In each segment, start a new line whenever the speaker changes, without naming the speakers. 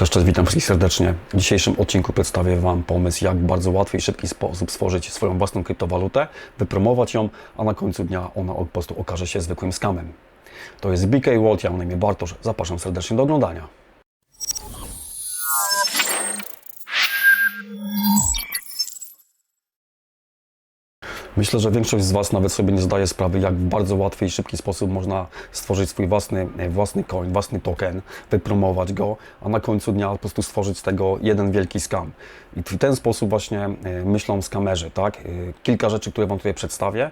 Cześć, cześć, witam wszystkich serdecznie. W dzisiejszym odcinku przedstawię Wam pomysł, jak w bardzo łatwy i szybki sposób stworzyć swoją własną kryptowalutę, wypromować ją, a na końcu dnia ona po prostu okaże się zwykłym skamem. To jest BK World, ja mam na imię Bartosz, zapraszam serdecznie do oglądania. Myślę, że większość z Was nawet sobie nie zdaje sprawy, jak w bardzo łatwy i szybki sposób można stworzyć swój własny, e, własny coin, własny token, wypromować go, a na końcu dnia po prostu stworzyć z tego jeden wielki scam. I w ten sposób właśnie e, myślą skamerzy, tak? E, Kilka rzeczy, które Wam tutaj przedstawię.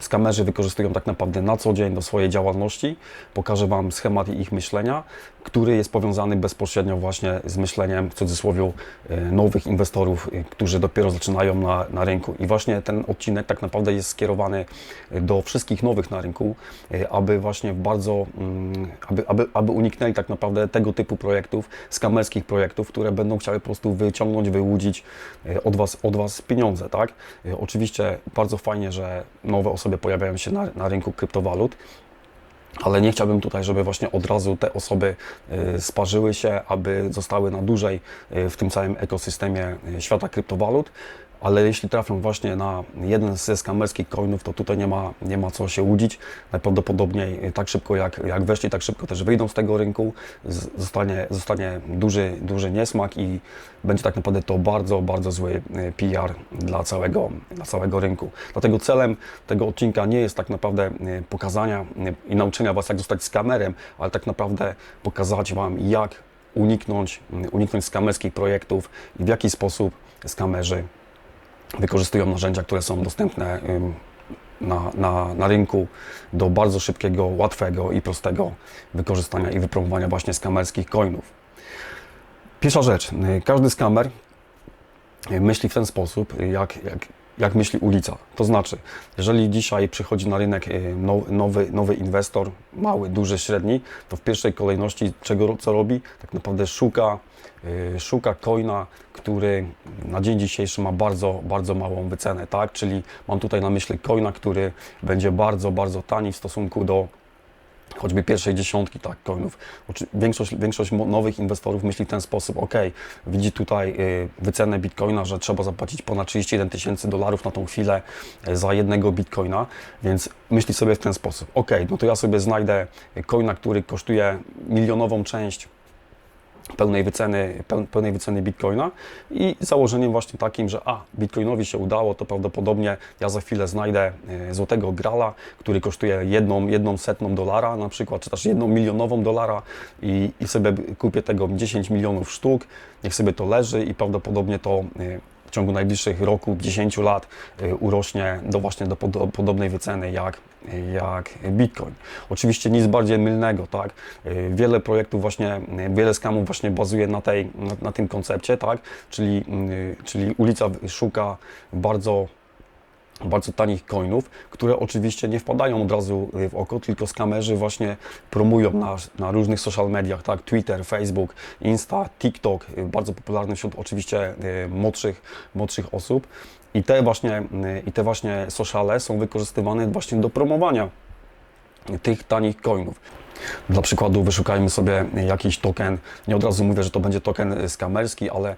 Sk- Skamerzy wykorzystują tak naprawdę na co dzień do swojej działalności. Pokażę Wam schemat ich myślenia, który jest powiązany bezpośrednio właśnie z myśleniem, w cudzysłowie, e, nowych inwestorów, e, którzy dopiero zaczynają na, na rynku. I właśnie ten odcinek tak naprawdę jest skierowany e, do wszystkich nowych na rynku, aby właśnie bardzo, mm, aby, aby, aby uniknęli tak naprawdę tego typu projektów, skamerskich projektów, które będą chciały po prostu wyciągnąć, wyłudzić od Was, od was pieniądze, tak? Oczywiście bardzo fajnie, że nowe osoby pojawiają się na, na rynku kryptowalut, ale nie chciałbym tutaj, żeby właśnie od razu te osoby y, sparzyły się, aby zostały na dłużej y, w tym całym ekosystemie y, świata kryptowalut. Ale jeśli trafią właśnie na jeden ze skamerskich coinów, to tutaj nie ma, nie ma co się łudzić. Najprawdopodobniej tak szybko jak, jak weszli, tak szybko też wyjdą z tego rynku. Z- Zostanie, zostanie duży, duży niesmak i będzie tak naprawdę to bardzo, bardzo zły y, PR dla całego, dla całego rynku. Dlatego celem tego odcinka nie jest tak naprawdę y, pokazania y, i nauczenia Was, jak zostać skamerem, ale tak naprawdę pokazać Wam, jak uniknąć, uniknąć skamerskich projektów i w jaki sposób skamerzy wykorzystują narzędzia, które są dostępne na, na, na rynku do bardzo szybkiego, łatwego i prostego wykorzystania i wypromowania właśnie skamerskich coinów. Pierwsza rzecz, każdy skamer myśli w ten sposób, jak, jak, jak myśli ulica. To znaczy, jeżeli dzisiaj przychodzi na rynek now- nowy, nowy inwestor, mały, duży, średni, to w pierwszej kolejności czego, co robi? Tak naprawdę szuka, y, szuka coina, który na dzień dzisiejszy ma bardzo, bardzo małą wycenę, tak? Czyli mam tutaj na myśli coina, który będzie bardzo, bardzo tani w stosunku do choćby pierwszej dziesiątki tak, coinów. Większość, większość nowych inwestorów myśli w ten sposób, ok, widzi tutaj y, wycenę bitcoina, że trzeba zapłacić ponad 31 tysięcy dolarów na tą chwilę y, za jednego bitcoina, więc myśli sobie w ten sposób, ok, no to ja sobie znajdę coina, który kosztuje milionową część pełnej wyceny, peł- pełnej wyceny bitcoina i założeniem właśnie takim, że a, bitcoinowi się udało, to prawdopodobnie ja za chwilę znajdę e, złotego grala, który kosztuje jedną, jedną setną dolara na przykład, czy też jedną milionową dolara i, i sobie kupię tego 10 milionów sztuk, niech sobie to leży i prawdopodobnie to e, w ciągu najbliższych roku, 10 lat y, urośnie do właśnie do pod, podobnej wyceny jak, jak Bitcoin. Oczywiście nic bardziej mylnego, tak? Y, Wiele projektów właśnie, y, wiele skamów właśnie bazuje na, tej, na, na tym koncepcie, tak? Czyli, y, czyli ulica szuka bardzo bardzo tanich coinów, które oczywiście nie wpadają od razu w oko, tylko skamerzy właśnie promują na, na różnych social mediach, tak, Twitter, Facebook, Insta, TikTok, bardzo popularny wśród oczywiście młodszych, młodszych osób i te właśnie, y, i te właśnie sociale są wykorzystywane właśnie do promowania tych tanich coinów. Dla przykładu wyszukajmy sobie jakiś token, nie od razu mówię, że to będzie token y, skamerski, ale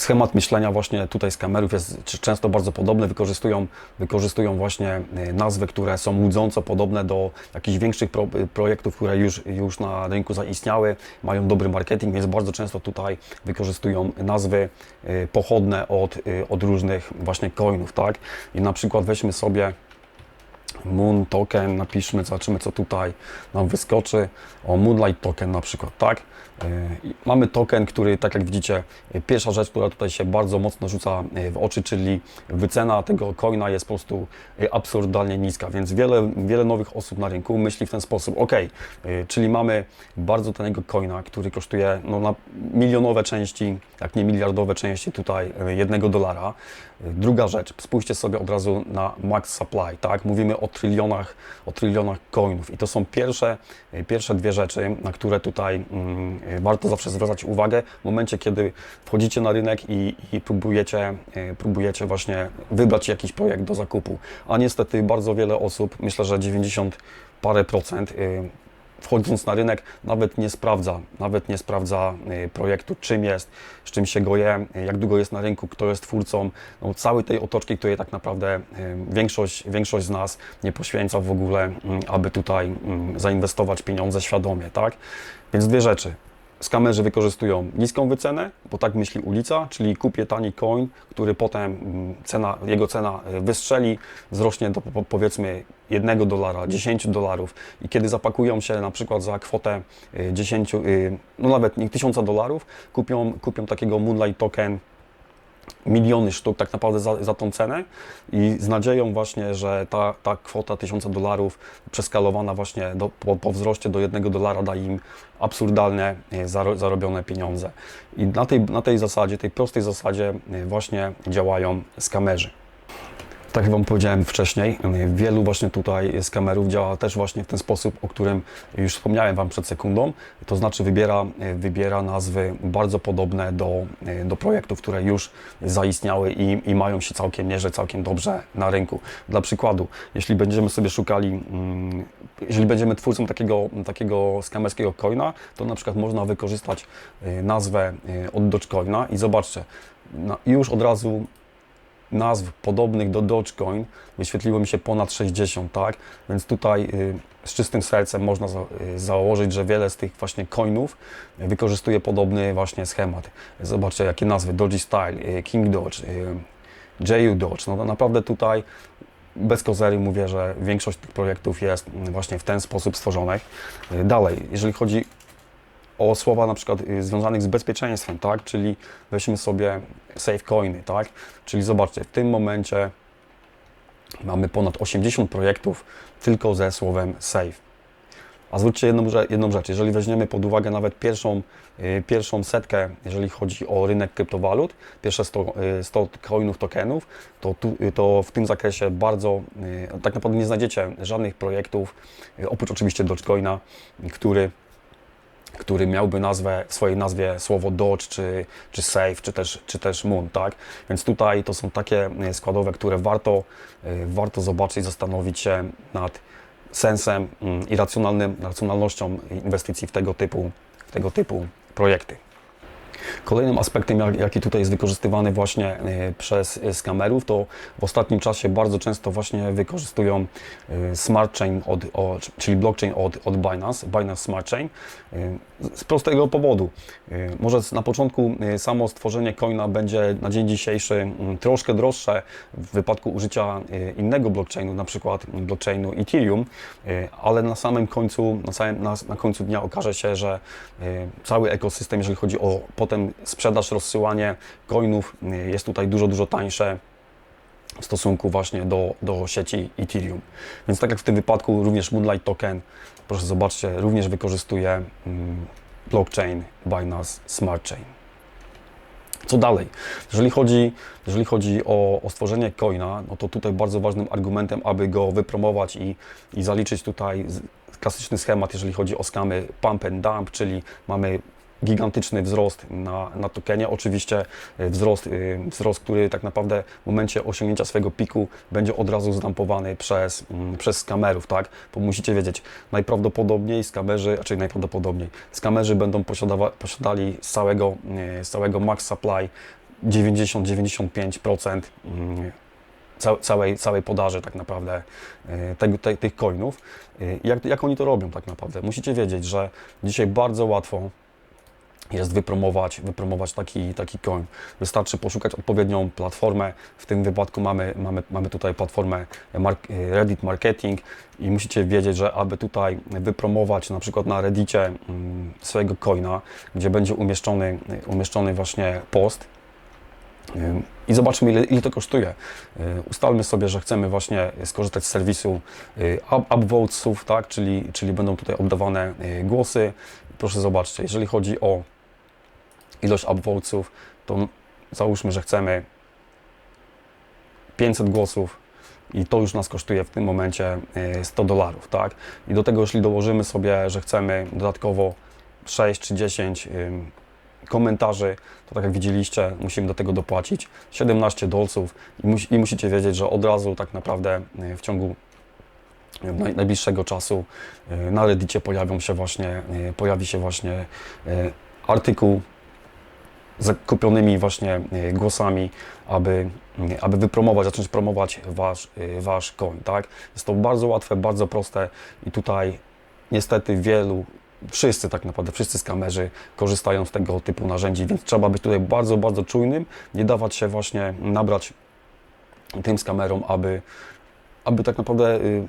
schemat myślenia właśnie tutaj z kamerów jest często bardzo podobny. Wykorzystują, wykorzystują właśnie y, nazwy, które są łudząco podobne do jakichś większych pro, y, projektów, które już, już na rynku zaistniały, mają dobry marketing, więc bardzo często tutaj wykorzystują nazwy y, pochodne od, od różnych właśnie coinów, tak? I na przykład weźmy sobie Moon Token, napiszmy, zobaczymy co tutaj nam wyskoczy. O Moonlight Token na przykład, tak? I Mamy token, który, tak jak widzicie, pierwsza rzecz, która tutaj się bardzo mocno rzuca yy, w oczy, czyli wycena tego coina jest po prostu yy, absurdalnie niska, więc wiele, wiele nowych osób na rynku myśli w ten sposób, ok, czyli mamy bardzo taniego coina, który kosztuje no, na milionowe części, jak nie miliardowe części tutaj jednego dolara. Druga rzecz, spójrzcie sobie od razu na max supply, tak? Mówimy o trylionach, o trylionach coinów i to są pierwsze, pierwsze dwie rzeczy, na które tutaj mm, warto zawsze zwracać uwagę w momencie, kiedy wchodzicie na rynek i, i próbujecie, y, próbujecie właśnie wybrać jakiś projekt do zakupu. A niestety bardzo wiele osób, myślę, że 90 parę procent, y, wchodząc na rynek nawet nie sprawdza, nawet nie sprawdza projektu, czym jest, z czym się go je, y, jak długo jest na rynku, kto jest twórcą, no, całej tej otoczki, której tak naprawdę większość, większość z nas nie poświęca w ogóle, mm, aby tutaj mm, zainwestować pieniądze świadomie, tak? Więc dwie rzeczy. Skamerzy wykorzystują niską wycenę, bo tak myśli ulica, czyli kupię tani coin, który potem mm, cena, jego cena y, wystrzeli, wzrośnie do po- powiedzmy 1 dolara, 10 dolarów. I kiedy zapakują się na przykład za kwotę y, 10, y, no nawet nie 1000 dolarów, kupią, kupią takiego Moonlight Token miliony sztuk tak naprawdę za, za tą cenę i z nadzieją właśnie, że ta, ta kwota 1000 dolarów przeskalowana właśnie do, po, po wzroście do 1 dolara da im absurdalne e, zaro, zarobione pieniądze. I na tej, na tej zasadzie, tej prostej zasadzie e, właśnie działają skamerzy. Tak jak Wam powiedziałem wcześniej, wielu właśnie tutaj z kamerów działa też właśnie w ten sposób, o którym już wspomniałem Wam przed sekundą. To znaczy wybiera, wybiera nazwy bardzo podobne do, do projektów, które już zaistniały i, i mają się całkiem nieźle, całkiem dobrze na rynku. Dla przykładu, jeśli będziemy sobie szukali, mm, jeżeli będziemy twórcą takiego, takiego skamerskiego coina, to na przykład można wykorzystać y, nazwę y, od Dogecoina i zobaczcie, na, już od razu nazw podobnych do Dogecoin wyświetliło mi się ponad 60, tak? Więc tutaj y, z czystym sercem można y, założyć, że wiele z tych właśnie coinów wykorzystuje podobny właśnie schemat. Zobaczcie jakie nazwy, Doji Style, y, King Dodge, y, JU Dodge. No to naprawdę tutaj bez kozery mówię, że większość tych projektów jest właśnie w ten sposób stworzonych. Dalej, jeżeli chodzi o słowa na przykład y, związanych z bezpieczeństwem, tak? Czyli weźmy sobie safe coiny, tak? Czyli zobaczcie, w tym momencie mamy ponad 80 projektów tylko ze słowem safe. A zwróćcie jedną, jedną rzecz, jeżeli weźmiemy pod uwagę nawet pierwszą, y, pierwszą setkę, jeżeli chodzi o rynek kryptowalut, pierwsze 100, y, 100 coinów, tokenów, to, tu, y, to w tym zakresie bardzo, y, tak naprawdę nie znajdziecie żadnych projektów, y, oprócz oczywiście Dogecoina, który który miałby nazwę, w swojej nazwie słowo Dodge, czy, czy Safe, czy też, czy też Moon, tak? Więc tutaj to są takie e, składowe, które warto, e, warto zobaczyć, zastanowić się nad sensem mm, i racjonalnym, racjonalnością inwestycji w tego typu, w tego typu projekty. Kolejnym aspektem, jak- jaki tutaj jest wykorzystywany właśnie e, przez e, skamerów, to w ostatnim czasie bardzo często właśnie wykorzystują e, smart chain, od, czyli blockchain od, od Binance, Binance Smart Chain, z prostego powodu. Może na początku samo stworzenie coina będzie na dzień dzisiejszy mm, troszkę droższe w wypadku użycia innego blockchainu, na przykład blockchainu Ethereum, ale na samym końcu, na, samym, na, na końcu dnia okaże się, że cały ekosystem, jeżeli chodzi o potem sprzedaż, rozsyłanie coinów, e, jest tutaj dużo, dużo tańsze w stosunku właśnie do, do sieci Ethereum. Więc tak jak w tym wypadku również Moonlight Token, proszę zobaczcie, również wykorzystuje mm, blockchain Binance Smart Chain. Co dalej? Jeżeli chodzi, jeżeli chodzi o, o stworzenie coina, no to tutaj bardzo ważnym argumentem, aby go wypromować i, i zaliczyć tutaj klasyczny schemat, jeżeli chodzi o skamy pump and dump, czyli mamy gigantyczny wzrost na, na tokenie. Oczywiście y, wzrost, y, wzrost, który tak naprawdę w momencie osiągnięcia swojego piku będzie od razu zdampowany przez, mm, przez skamerów, tak? Bo musicie wiedzieć, najprawdopodobniej skamerzy, znaczy najprawdopodobniej, skamerzy będą posiadawa, posiadali z całego, y, całego max supply 90-95% mm, ca- całej, całej podaży tak naprawdę tego, te, tych coinów. Jak, jak oni to robią tak naprawdę? Musicie wiedzieć, że dzisiaj bardzo łatwo jest wypromować, wypromować taki, taki coin. Wystarczy poszukać odpowiednią platformę. W tym wypadku mamy, mamy, mamy tutaj platformę Reddit Marketing i musicie wiedzieć, że aby tutaj wypromować na przykład na Reddicie mm, swojego coina, gdzie będzie umieszczony, umieszczony właśnie post, i zobaczmy, ile, ile to kosztuje. Y, Ustalmy sobie, że chcemy właśnie skorzystać z serwisu y, up- upvotesów, tak? czyli, czyli będą tutaj oddawane y, głosy. Proszę zobaczcie, jeżeli chodzi o ilość upvotesów, to załóżmy, że chcemy 500 głosów i to już nas kosztuje w tym momencie y, 100 dolarów, tak? I do tego, jeśli dołożymy sobie, że chcemy dodatkowo 6 czy 10 ym, komentarzy, to tak jak widzieliście, musimy do tego dopłacić 17 dolców i, musi, i musicie wiedzieć, że od razu tak naprawdę y, w ciągu naj- najbliższego czasu e, na Reddicie pojawią się właśnie, e, pojawi się właśnie e, artykuł zakupionymi właśnie e, głosami, aby, m, aby wypromować, zacząć promować wasz, e, wasz koń, tak? Jest to bardzo łatwe, bardzo proste i tutaj niestety wielu, wszyscy tak naprawdę, wszyscy skamerzy korzystają z tego typu narzędzi, więc trzeba być tutaj bardzo, bardzo czujnym, nie dawać się właśnie nabrać tym skamerom, aby, aby tak naprawdę y,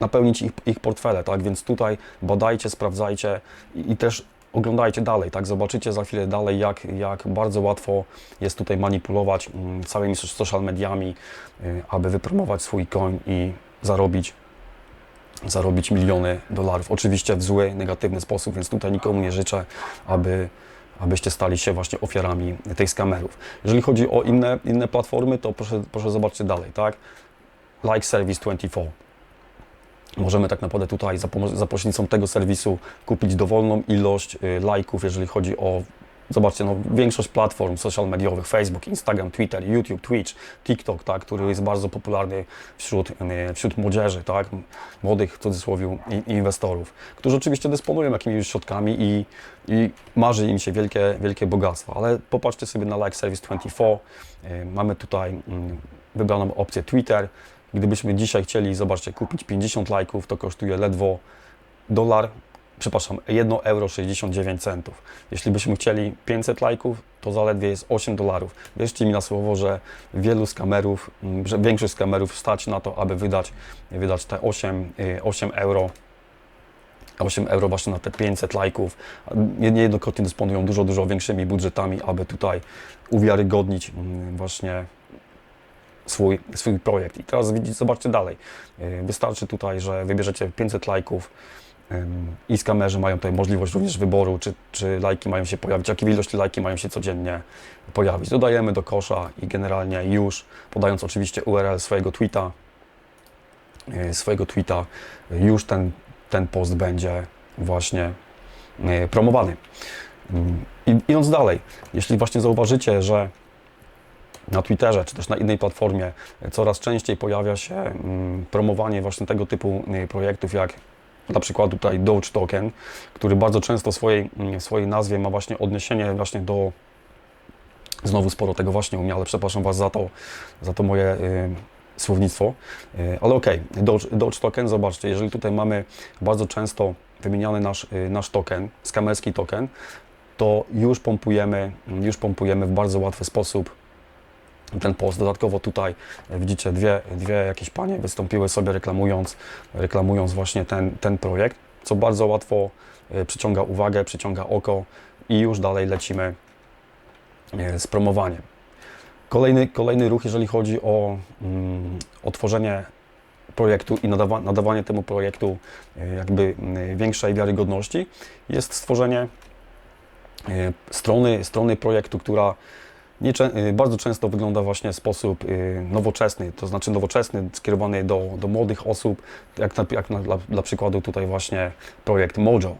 napełnić ich, ich portfele, tak? Więc tutaj badajcie, sprawdzajcie i, i też oglądajcie dalej, tak? Zobaczycie za chwilę dalej, jak, jak bardzo łatwo jest tutaj manipulować mm, całymi social mediami, y, aby wypromować swój koń i zarobić zarobić miliony dolarów. Oczywiście w zły, negatywny sposób, więc tutaj nikomu nie życzę, aby, abyście stali się właśnie ofiarami tych skamerów. Jeżeli chodzi o inne, inne platformy, to proszę, proszę zobaczcie dalej, tak? Like Service 24. Możemy tak naprawdę tutaj za, za pośrednictwem tego serwisu kupić dowolną ilość y, lajków, jeżeli chodzi o Zobaczcie, no, większość platform social mediowych, Facebook, Instagram, Twitter, YouTube, Twitch, TikTok, tak, który jest bardzo popularny wśród, y, wśród młodzieży, tak, młodych w cudzysłowie inwestorów, którzy oczywiście dysponują jakimiś środkami i, i marzy im się wielkie, wielkie bogactwo. Ale popatrzcie sobie na Like Service 24. Y, Mamy tutaj mm, wybraną opcję Twitter. Gdybyśmy dzisiaj chcieli, zobaczcie, kupić 50 lajków, to kosztuje ledwo dolar, przepraszam, 1 euro 69 centów. Jeśli byśmy chcieli 500 lajków, to zaledwie jest 8 dolarów. Wierzcie mi na słowo, że wielu skamerów, mm, że większość skamerów stać na to, aby wydać, wydać te 8, y, 8 euro 8 euro właśnie na te 500 lajków. Niejednokrotnie dysponują dużo, dużo większymi budżetami, aby tutaj uwiarygodnić mm, właśnie swój, swój projekt. I teraz widzicie, zobaczcie dalej. Y, Wystarczy tutaj, że wybierzecie 500 lajków i skamerzy mają tutaj możliwość również wyboru, czy, czy lajki mają się pojawić, jakie ilości lajki mają się codziennie pojawić. Dodajemy do kosza i generalnie już, podając oczywiście URL swojego tweeta, y, swojego tweeta, już ten, ten post będzie właśnie y, promowany. I idąc dalej, jeśli właśnie zauważycie, że na Twitterze czy też na innej platformie coraz częściej pojawia się mm, promowanie właśnie tego typu y, projektów jak na przykład tutaj Doge Token, który bardzo często w swojej, mm, w swojej nazwie ma właśnie odniesienie właśnie do znowu sporo tego właśnie umie, ale przepraszam Was za to, za to moje y, słownictwo. Y, ale okej, Doge, Doge Token, zobaczcie, jeżeli tutaj mamy bardzo często wymieniany nasz, y, nasz token, skamerski token, to już pompujemy, już pompujemy w bardzo łatwy sposób ten post. Dodatkowo tutaj e, widzicie dwie, dwie jakieś panie wystąpiły sobie reklamując, reklamując właśnie ten, ten projekt, co bardzo łatwo e, przyciąga uwagę, przyciąga oko i już dalej lecimy e, z promowaniem. Kolejny, kolejny ruch, jeżeli chodzi o, mm, o tworzenie projektu i nadawa, nadawanie temu projektu jakby mm, większej wiarygodności, jest stworzenie strony, strony projektu, która bardzo często wygląda właśnie w sposób y, nowoczesny, to znaczy nowoczesny, skierowany do, do młodych osób, jak, na, jak na, dla, dla przykładu tutaj właśnie projekt Mojo.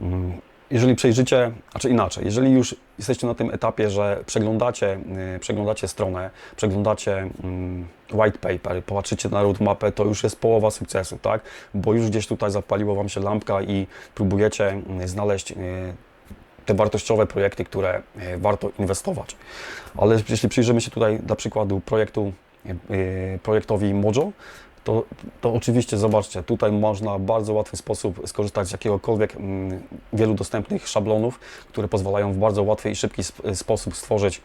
Mm, Jeżeli przejrzycie, znaczy inaczej, jeżeli już jesteście na tym etapie, że przeglądacie, y, przeglądacie stronę, przeglądacie mm, white paper, popatrzycie na roadmapę, to już jest połowa sukcesu, tak? Bo już gdzieś tutaj zapaliło Wam się lampka i próbujecie y, znaleźć y, te wartościowe projekty, które e, warto inwestować. Ale jeśli przyjrzymy się tutaj dla przykładu projektu, e, projektowi Mojo, to, to oczywiście zobaczcie, tutaj można w bardzo łatwy sposób skorzystać z jakiegokolwiek mm, wielu dostępnych szablonów, które pozwalają w bardzo łatwy i szybki sp- sposób stworzyć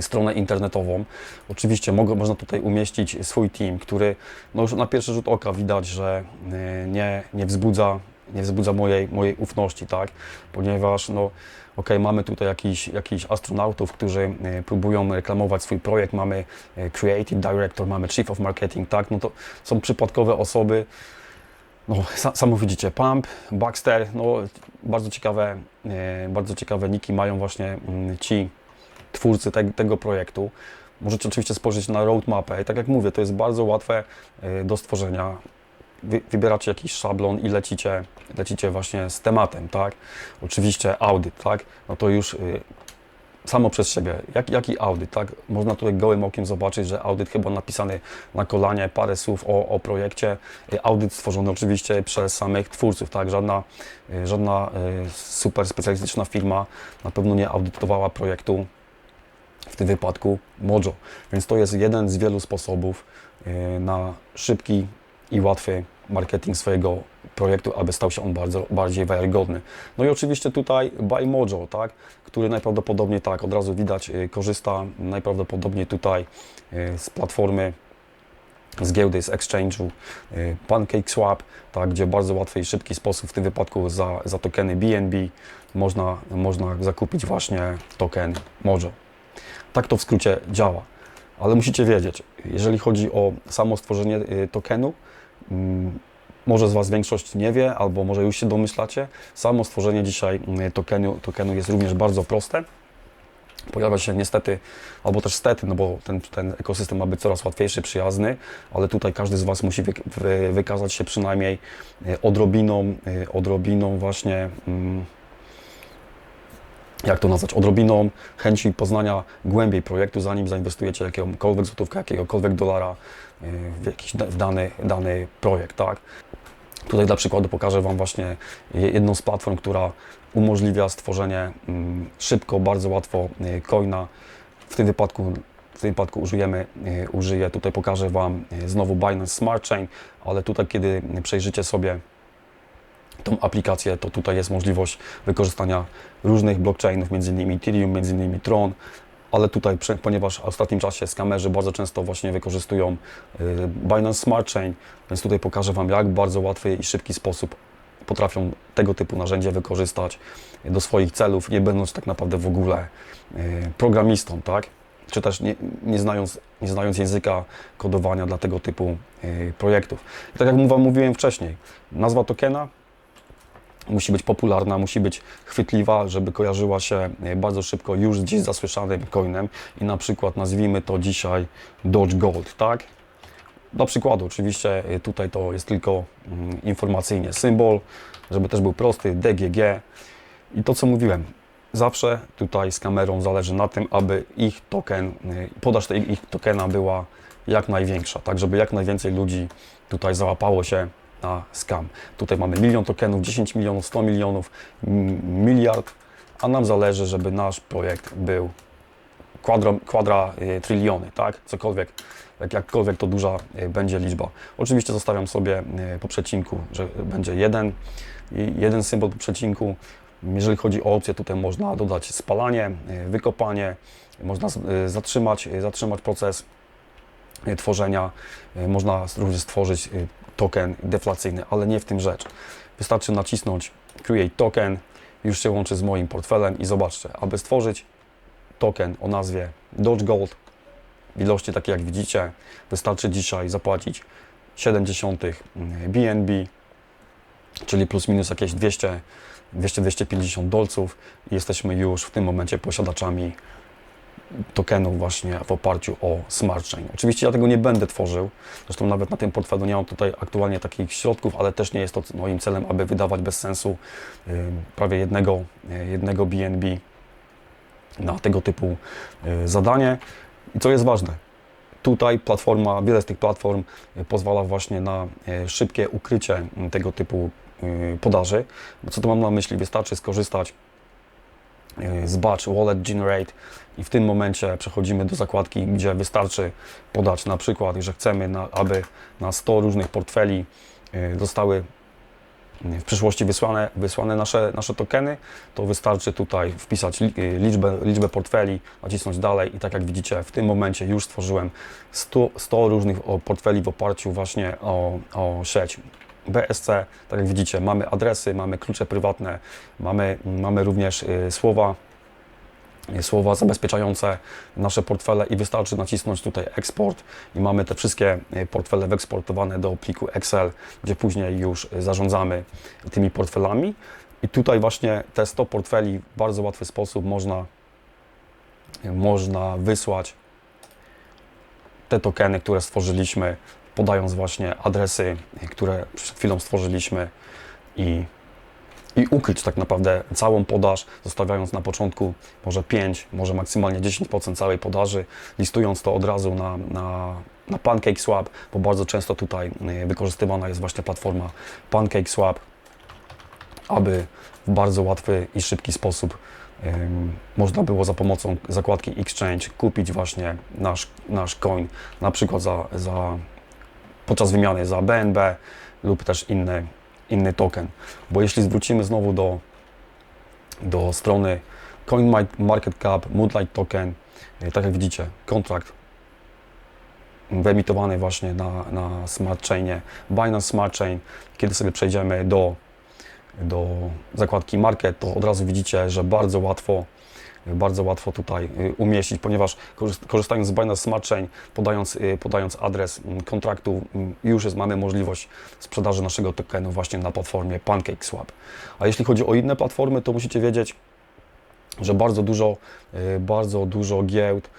stronę internetową. Oczywiście mogę, można tutaj umieścić swój team, który no już na pierwszy rzut oka widać, że y, nie, nie wzbudza, nie wzbudza mojej, mojej ufności, tak? Ponieważ no, okej, mamy tutaj jakiś, jakichś astronautów, którzy y, próbują reklamować swój projekt, mamy y, creative director, mamy chief of marketing, tak? No to są przypadkowe osoby, no, sa- samo widzicie, Pump, Baxter, no bardzo ciekawe, y, bardzo ciekawe niki mają właśnie mm, ci twórcy te, tego projektu. Możecie oczywiście spojrzeć na roadmapę i tak jak mówię, to jest bardzo łatwe do stworzenia. Wy, wybieracie jakiś szablon i lecicie, lecicie właśnie z tematem, tak? Oczywiście audyt, tak? No to już y, samo przez siebie. Jak, jaki audyt, tak? Można tutaj gołym okiem zobaczyć, że audyt chyba napisany na kolanie, parę słów o, o projekcie. Y, Audyt stworzony oczywiście przez samych twórców, tak? Żadna, y, żadna y, super specjalistyczna firma na pewno nie audytowała projektu, w tym wypadku Mojo. Więc to jest jeden z wielu sposobów y, na szybki i łatwy marketing swojego projektu, aby stał się on bardzo bardziej wiarygodny. No i oczywiście tutaj Buy Mojo, tak, który najprawdopodobniej tak, od razu widać, y, korzysta najprawdopodobniej tutaj y, z platformy z giełdy, z exchange'u y, PancakeSwap, tak, gdzie bardzo łatwy i szybki sposób, w tym wypadku za, za tokeny BNB, można, można zakupić właśnie token Mojo. Tak to w skrócie działa. Ale musicie wiedzieć, jeżeli chodzi o samo stworzenie tokenu, może z Was większość nie wie, albo może już się domyślacie, samo stworzenie dzisiaj y, tokenu, tokenu jest również bardzo proste. Pojawia się niestety, albo też stety, no bo ten, ten ekosystem ma być coraz łatwiejszy, przyjazny, ale tutaj każdy z Was musi wy, wy, wykazać się przynajmniej y, odrobiną, y, odrobiną właśnie. Mm, jak to nazwać, odrobiną chęci poznania głębiej projektu, zanim zainwestujecie jakąkolwiek złotówkę, jakiegokolwiek dolara y, w jakiś w dany, dany projekt, tak? Tutaj dla przykładu pokażę Wam właśnie je- jedną z platform, która umożliwia stworzenie mm, szybko, bardzo łatwo y, coina. W tym wypadku, w tym wypadku użyjemy, y, użyję, tutaj pokażę Wam znowu Binance Smart Chain, ale tutaj kiedy przejrzycie sobie tą aplikację, to tutaj jest możliwość wykorzystania różnych blockchainów, m.in. Ethereum, m.in. Tron, ale tutaj, ponieważ w ostatnim czasie skamerzy bardzo często właśnie wykorzystują y, Binance Smart Chain, więc tutaj pokażę Wam, jak bardzo łatwy i szybki sposób potrafią tego typu narzędzie wykorzystać do swoich celów, nie będąc tak naprawdę w ogóle y, programistą, tak? Czy też nie, nie, znając, nie znając języka kodowania dla tego typu y, projektów. I tak jak Wam mówiłem wcześniej, nazwa tokena musi być popularna, musi być chwytliwa, żeby kojarzyła się e, bardzo szybko już z gdzieś zasłyszanym coinem i na przykład nazwijmy to dzisiaj Doge Gold, tak? Dla przykładu, oczywiście e, tutaj to jest tylko mm, informacyjnie symbol, żeby też był prosty, DGG i to co mówiłem, zawsze tutaj z kamerą zależy na tym, aby ich token, y, podaż ich tokena była jak największa, tak żeby jak najwięcej ludzi tutaj załapało się na scam. Tutaj mamy milion tokenów, 10 milionów, 100 milionów, miliard, a nam zależy, żeby nasz projekt był kwadra, kwadra y, tryliony, tak? Cokolwiek, jak, jakkolwiek to duża y, będzie liczba. Oczywiście zostawiam sobie y, po przecinku, że będzie jeden, i jeden symbol po przecinku. Jeżeli chodzi o opcje, tutaj można dodać spalanie, y, wykopanie, można y, zatrzymać, y, zatrzymać proces y, tworzenia, y, można również stworzyć y, token deflacyjny, ale nie w tym rzecz. Wystarczy nacisnąć Create Token, już się łączy z moim portfelem i zobaczcie, aby stworzyć token o nazwie Doge Gold w ilości takiej jak widzicie, wystarczy dzisiaj zapłacić 0,7 BNB, czyli plus minus jakieś 200 200-250 dolców jesteśmy już w tym momencie posiadaczami tokenów właśnie w oparciu o Smart Chain. Oczywiście ja tego nie będę tworzył, zresztą nawet na tym portfelu nie mam tutaj aktualnie takich środków, ale też nie jest to moim celem, aby wydawać bez sensu prawie jednego, y, jednego BNB na tego typu y, zadanie. I co jest ważne, tutaj platforma, wiele z tych platform y, pozwala właśnie na szybkie ukrycie tego typu podaży. Co tu mam na myśli? Wystarczy skorzystać z Batch Wallet Generate i w tym momencie przechodzimy do zakładki, gdzie wystarczy podać na przykład, że chcemy, na, aby na 100 różnych portfeli y, zostały w przyszłości wysłane, wysłane nasze, nasze tokeny, to wystarczy tutaj wpisać y, liczbę, liczbę portfeli, nacisnąć dalej i tak jak widzicie, w tym momencie już stworzyłem 100, 100 różnych portfeli w oparciu właśnie o, o sieć BSC. Tak jak widzicie, mamy adresy, mamy klucze prywatne, mamy, mamy również słowa słowa zabezpieczające nasze portfele i wystarczy nacisnąć tutaj eksport i mamy te wszystkie y, portfele wyeksportowane do pliku Excel, gdzie później już zarządzamy tymi portfelami. I tutaj właśnie te 100 portfeli w bardzo łatwy sposób można, y, można wysłać te tokeny, które stworzyliśmy, podając właśnie adresy, y, które przed chwilą stworzyliśmy i i ukryć tak naprawdę całą podaż, zostawiając na początku może 5, może maksymalnie 10% całej podaży, listując to od razu na, na, na PancakeSwap, bo bardzo często tutaj y, wykorzystywana jest właśnie platforma PancakeSwap, aby w bardzo łatwy i szybki sposób ym, można było za pomocą zakładki Exchange kupić właśnie nasz, nasz coin, na przykład za, za, podczas wymiany za BNB lub też inny, inny token. Bo jeśli zwrócimy znowu do, do strony CoinMarketCap, Moonlight Token, y, tak jak widzicie, kontrakt wyemitowany właśnie na, na Smart Chainie, Binance Smart Chain. Kiedy sobie przejdziemy do, do zakładki Market, to od razu widzicie, że bardzo łatwo bardzo łatwo tutaj y, umieścić, ponieważ korzyst- korzystając z Binance Smart Chain, podając, y, podając adres mm, kontraktu, mm, już jest, mamy możliwość sprzedaży naszego tokenu właśnie na platformie PancakeSwap. A jeśli chodzi o inne platformy, to musicie wiedzieć, że bardzo dużo, y, bardzo dużo giełd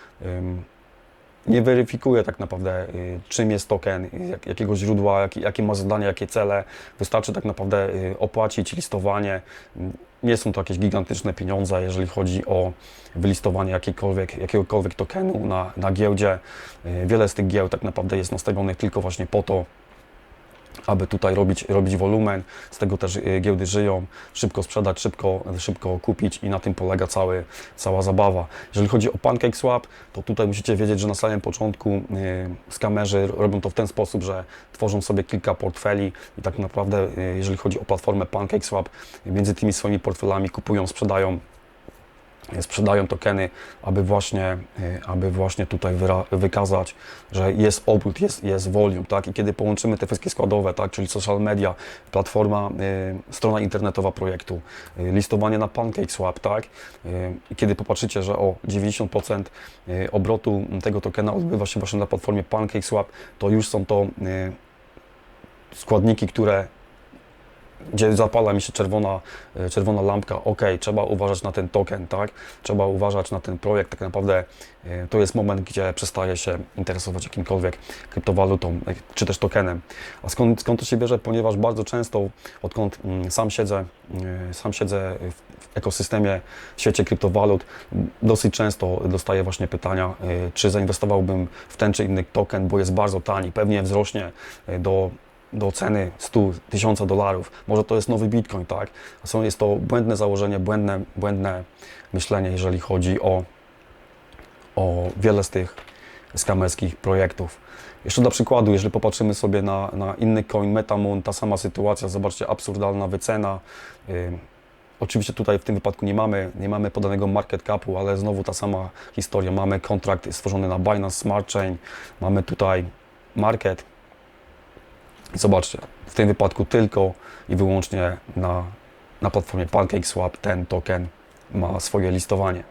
nie weryfikuje tak naprawdę, czym jest token, jak, jakiego źródła, jakie, ma zadania, jakie cele. Wystarczy tak naprawdę opłacić listowanie. Nie są to jakieś gigantyczne pieniądze, jeżeli chodzi o wylistowanie jakiejkolwiek, jakiegokolwiek tokenu na, na giełdzie. Y, Wiele z tych giełd tak naprawdę jest nastawionych tylko właśnie po to, aby tutaj robić, robić wolumen. Z tego też y, giełdy żyją. Szybko sprzedać, szybko, szybko kupić i na tym polega cały, cała zabawa. Jeżeli chodzi o PancakeSwap, to tutaj musicie wiedzieć, że na samym początku y, skamerzy robią to w ten sposób, że tworzą sobie kilka portfeli i tak naprawdę, y, jeżeli chodzi o platformę PancakeSwap, między tymi swoimi portfelami kupują, sprzedają sprzedają tokeny, aby właśnie, y, aby właśnie tutaj wykazać, że jest obrót, jest, jest volume, tak? I kiedy połączymy te wszystkie składowe, tak? Czyli social media, platforma, y, strona internetowa projektu, y, listowanie na PancakeSwap, tak? Y, kiedy popatrzycie, że o 90% y, obrotu tego tokena odbywa się właśnie na platformie PancakeSwap, to już są to y, składniki, które gdzie zapala mi się czerwona, e, czerwona lampka, ok, trzeba uważać na ten token, tak? Trzeba uważać na ten projekt, tak naprawdę e, to jest moment, gdzie przestaje się interesować jakimkolwiek kryptowalutą, e, czy też tokenem. A skąd, skąd to się bierze? Ponieważ bardzo często, odkąd mm, sam siedzę, sam siedzę w ekosystemie, w świecie kryptowalut, dosyć często dostaję właśnie pytania, czy zainwestowałbym w ten czy inny token, bo jest bardzo tani, pewnie wzrośnie do do ceny 100 tysiąca dolarów. Może to jest nowy bitcoin, tak? A są, jest to błędne założenie, błędne, błędne myślenie, jeżeli chodzi o, o wiele z tych skamerskich projektów. Jeszcze dla przykładu, jeżeli popatrzymy sobie na, na inny coin, Metamoon, ta sama sytuacja, zobaczcie, absurdalna wycena. Oczywiście tutaj w tym wypadku nie mamy, nie mamy podanego market capu, ale znowu ta sama historia. Mamy kontrakt stworzony na Binance Smart Chain, mamy tutaj market, Zobaczcie, w tym wypadku tylko i wyłącznie na, na platformie PancakeSwap ten token ma swoje listowanie.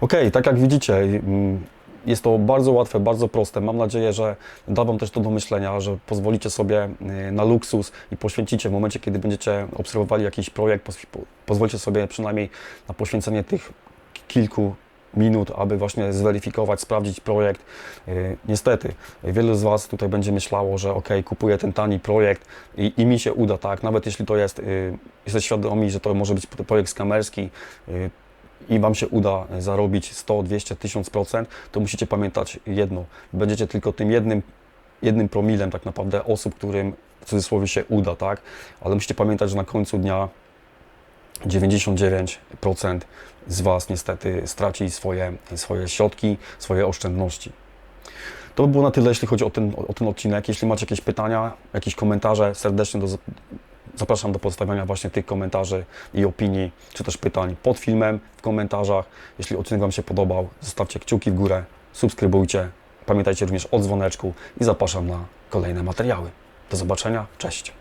Ok, tak jak widzicie, mm, jest to bardzo łatwe, bardzo proste. Mam nadzieję, że da Wam też to do myślenia, że pozwolicie sobie y, na luksus i poświęcicie w momencie, kiedy będziecie obserwowali jakiś projekt, pozwolicie sobie przynajmniej na poświęcenie tych kilku minut, aby właśnie zweryfikować, sprawdzić projekt. Yy, Niestety, wielu z Was tutaj będzie myślało, że ok, kupuję ten tani projekt i, i mi się uda, tak, nawet jeśli to jest, yy, jesteście świadomi, że to może być projekt skamerski, yy, i Wam się uda zarobić 100, 200, 1000%, to musicie pamiętać jedno. Będziecie tylko tym jednym, jednym promilem tak naprawdę osób, którym w cudzysłowie się uda, tak? Ale musicie pamiętać, że na końcu dnia 99% z Was niestety straci swoje, swoje środki, swoje oszczędności. To by było na tyle, jeśli chodzi o ten, o ten odcinek. Jeśli macie jakieś pytania, jakieś komentarze, serdecznie do, zapraszam do postawiania właśnie tych komentarzy i opinii, czy też pytań pod filmem, w komentarzach. Jeśli odcinek Wam się podobał, zostawcie kciuki w górę, subskrybujcie. Pamiętajcie również o dzwoneczku i zapraszam na kolejne materiały. Do zobaczenia, cześć!